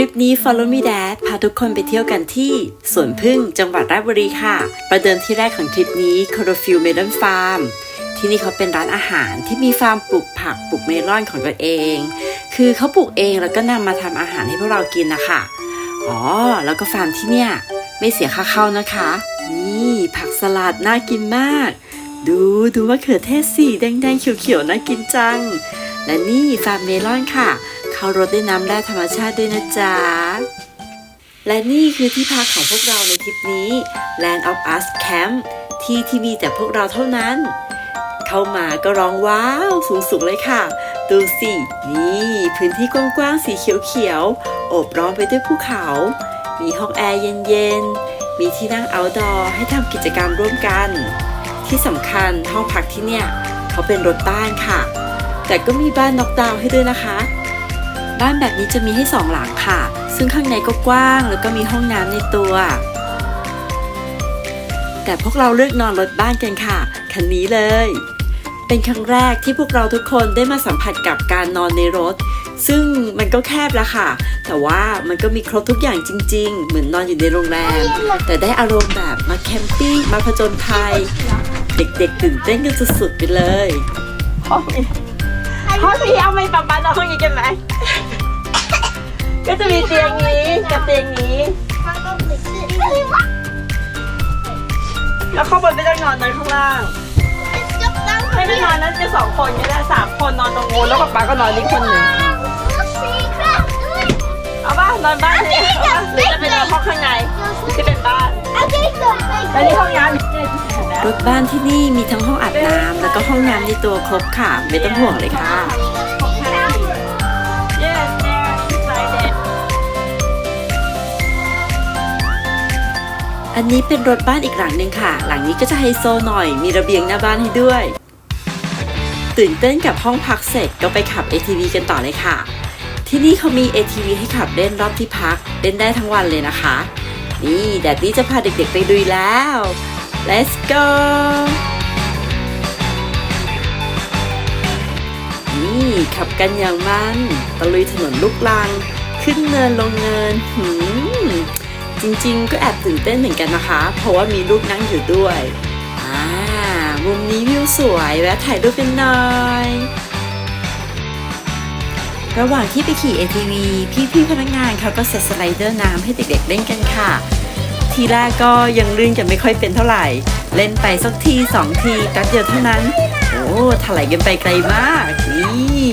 ริปนี้ Follow Me Dad พาทุกคนไปเที่ยวกันที่สวนพึ่งจังหวัดราชบุรีค่ะ ประเดิมที่แรกของทริปนี้ c o r o f i l Melon Farm ที่นี่เขาเป็นร้านอาหารที่มีฟาร์มปลูกผักปลูกเมลอนของตัวเอง คือเขาปลูกเองแล้วก็นำมาทำอาหารให้พวกเรากินนะคะอ๋อ แล้วก็ฟาร์มที่เนี่ยไม่เสียค่าเข้านะคะ นี่ผักสลัดน่ากินมาก ดูดูมะเขือเทศสีแดงๆเขียวๆน่ากินจัง และนี่ฟาร์มเมลอนค่ะ เข้ารถด้วยน้ำแร่ธรรมชาติด้วยนะจ๊ะ และนี่คือที่พักของพวกเราในทริปนี้ Land of Us Camp ที่ที่มีแต่พวกเราเท่านั้น เข้ามาก็ร้องว้าวสูงๆเลยค่ะ ดูสิ นี่พื้นที่กว้างๆสีเขียวๆโอบล้อมไปด้วยภูเขา มีห้องแอร์เย็นๆ มีที่นั่ง outdoor ให้ทำกิจกรรมร่วมกัน ที่สำคัญห้องพักที่เนี่ย เขาเป็นรถบ้านค่ะ แต่ก็มีบ้านน็อกดาวน์ให้ด้วยนะคะ บ้านแบบนี้จะมีให้สองหลังค่ะ ซึ่งข้างในก็กว้างแล้วก็มีห้องน้ำในตัว แต่พวกเราเลือกนอนรถบ้านกันค่ะ คันนี้เลย เป็นครั้งแรกที่พวกเราทุกคนได้มาสัมผัสกับการนอนในรถ ซึ่งมันก็แคบละค่ะ แต่ว่ามันก็มีครบทุกอย่างจริง ๆ เหมือนนอนอยู่ในโรงแรม แต่ได้อารมณ์แบบมาแคมปิ้งมาผจญภัย เด็กๆตื่นเต้นกันสุดๆไปเลย ห้องนี้ห้องนี้เอาไหมป๊าป๊านอนห้องนี้กันไหมก็จะมีเตียงนี้กับเตียงนี้ แล้วข้างบนไม่ต้องนอนนอนข้างล่าง ไม่ได้นอนนั้นจะสองคนก็ได้สามคนนอนตรงนู้นแล้วป๊าป๊าก็นอนนี่คนหนึ่งเอาป่ะนอนบ้านเลยเอาป่ะหรือจะไปนอนห้องข้างในที่เป็นบ้านแล้วนี่ห้องน้ำ รถบ้านที่นี่มีทั้งห้องอาบน้ำแล้วก็ห้องน้ำในตัวครบค่ะ ไม่ต้องห่วงเลยค่ะ อันนี้เป็นรถบ้านอีกหลังหนึ่งค่ะ หลังนี้ก็จะไฮโซหน่อย มีระเบียงหน้าบ้านให้ด้วย ตื่นเต้นกับห้องพักเสร็จก็ไปขับ ATV กันต่อเลยค่ะ ที่นี่เขามี ATV ให้ขับเล่นรอบที่พัก เล่นได้ทั้งวันเลยนะคะ นี่แดดดี้จะพาเด็กๆไปดุยแล้ว let's go นี่ขับกันอย่างมันตะลุยถนนลูกลัง ขึ้นเนินลงเนินหืมจริงๆ ก็แอบตื่นเต้นเหมือนกันนะคะ เพราะว่ามีลูกนั่งอยู่ด้วยอ่ามุมนี้วิวสวยแวะถ่ายรูปกันหน่อยระหว่างที่ไปขี่ ATV พี่ๆพนักงานเขาก็เซตสไลเดอร์น้ำให้เด็กๆเล่นกันค่ะ ทีแรกก็ยังลื่นกันไม่ค่อยเป็นเท่าไหร่ เล่นไปสักทีสองทีแป๊บเดียวเท่านั้น โอ้ถลายกันไปไกลมากนี่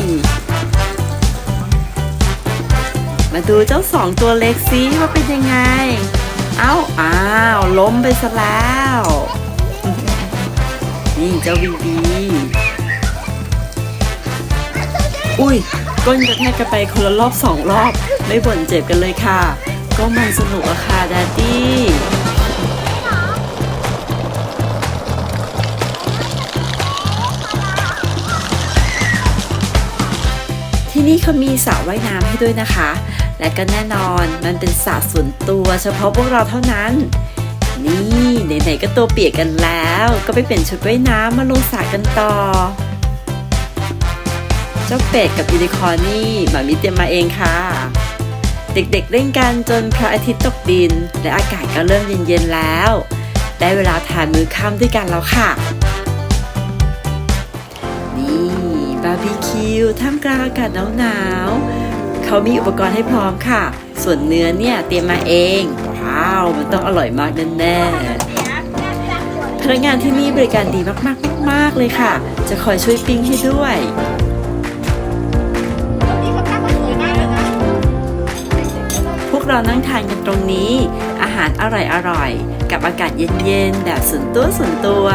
มาดูเจ้าสองตัวเล็กซิว่าเป็นยังไง เอ้าอ้าวล้มไปซะแล้ว นี่เจ้าบีบีอุ้ยก้นกระแทกกันไปคนละรอบสองรอบ ไม่บ่นเจ็บกันเลยค่ะ ก็มันสนุกอะค่ะดัดดี้ที่นี่เขามีสระว่ายน้ำให้ด้วยนะคะ และก็แน่นอนมันเป็นสระส่วนตัวเฉพาะพวกเราเท่านั้น นี่ไหนๆก็ตัวเปียกกันแล้ว ก็ไปเปลี่ยนชุดว่ายน้ำมาลงสระกันต่อเจ้าเป็ดกับยูนิคอร์นนี่หมามิเตรียมมาเองค่ะ เด็กๆเล่นกันจนพระอาทิตย์ตกดิน และอากาศก็เริ่มเย็นๆแล้ว ได้เวลาทานมื้อค่ำด้วยกันแล้วค่ะ นี่บาร์บีคิวท่ามกลางอากาศหนาวๆเขามีอุปกรณ์ให้พร้อมค่ะ ส่วนเนื้อเนี่ยเตรียมมาเอง ว้าว มันต้องอร่อยมากแน่ๆพนักงานที่นี่บริการดีมากๆมากๆเลยค่ะ จะคอยช่วยปิ้งให้ด้วย เรานั่งทานกันตรงนี้ อาหารอร่อยๆ กับอากาศเย็นๆ แบบส่วนตัวส่วนตัว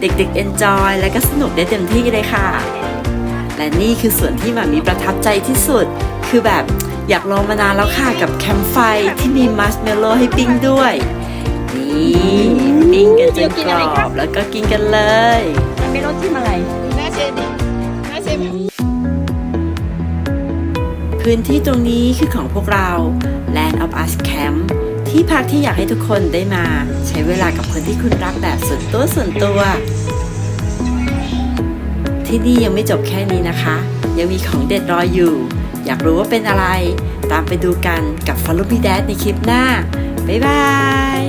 เด็กๆเอนจอยและก็สนุกได้เต็มที่เลยค่ะ และนี่คือส่วนที่หมามีประทับใจที่สุด คือแบบอยากลองมานานแล้วค่ะกับแคมป์ไฟที่มีมัชเมลโล่ให้ปิ้งด้วย นี่ปิ้งกันจนกรอบแล้วก็กินกันเลยไม่รู้ที่อะไรพื้นที่ตรงนี้คือของพวกเรา Land of Us Camp ที่พักที่อยากให้ทุกคนได้มา ใช้เวลากับคนที่คุณรักแบบส่วนตัวส่วนตัว ที่นี่ยังไม่จบแค่นี้นะคะ ยังมีของเด็ดรออยู่ อยากรู้ว่าเป็นอะไร ตามไปดูกันกับ Follow Me Dad ในคลิปหน้า บ๊ายบาย